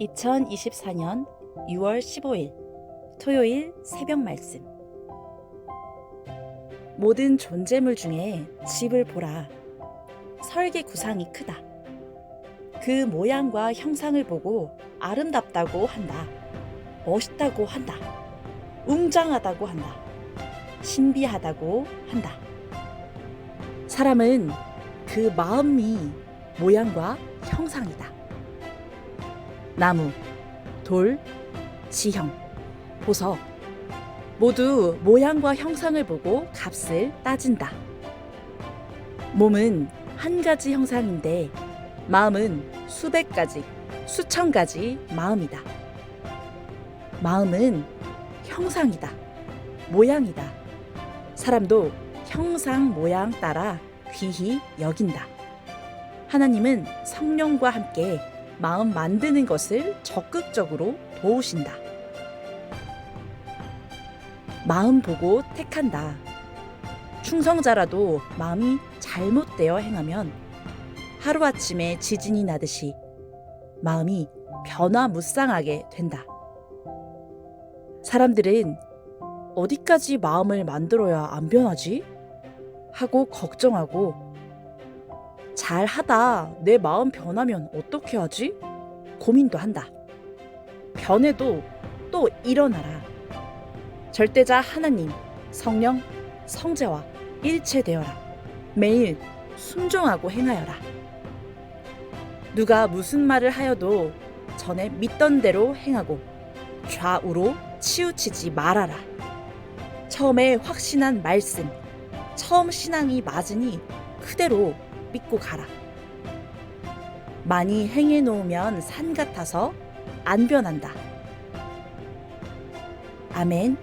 2024년 6월 15일 토요일 새벽 말씀. 모든 존재물 중에 집을 보라. 설계 구상이 크다. 그 모양과 형상을 보고 아름답다고 한다. 멋있다고 한다. 웅장하다고 한다. 신비하다고 한다. 사람은 그 마음이 모양과 형상이다. 나무, 돌, 지형, 보석 모두 모양과 형상을 보고 값을 따진다. 몸은 한 가지 형상인데 마음은 수백 가지, 수천 가지 마음이다. 마음은 형상이다. 모양이다. 사람도 형상 모양 따라 귀히 여긴다. 하나님은 성령과 함께 마음 만드는 것을 적극적으로 도우신다. 마음 보고 택한다. 충성자라도 마음이 잘못되어 행하면 하루아침에 지진이 나듯이 마음이 변화무쌍하게 된다. 사람들은 어디까지 마음을 만들어야 안 변하지? 하고 걱정하고 잘 하다 내 마음 변하면 어떻게 하지? 고민도 한다. 변해도 또 일어나라. 절대자 하나님, 성령, 성제와 일체되어라. 매일 순종하고 행하여라. 누가 무슨 말을 하여도 전에 믿던 대로 행하고 좌우로 치우치지 말아라. 처음에 확신한 말씀, 처음 신앙이 맞으니 그대로 믿고 가라. 많이 행해 놓으면 산 같아서 안 변한다. 아멘.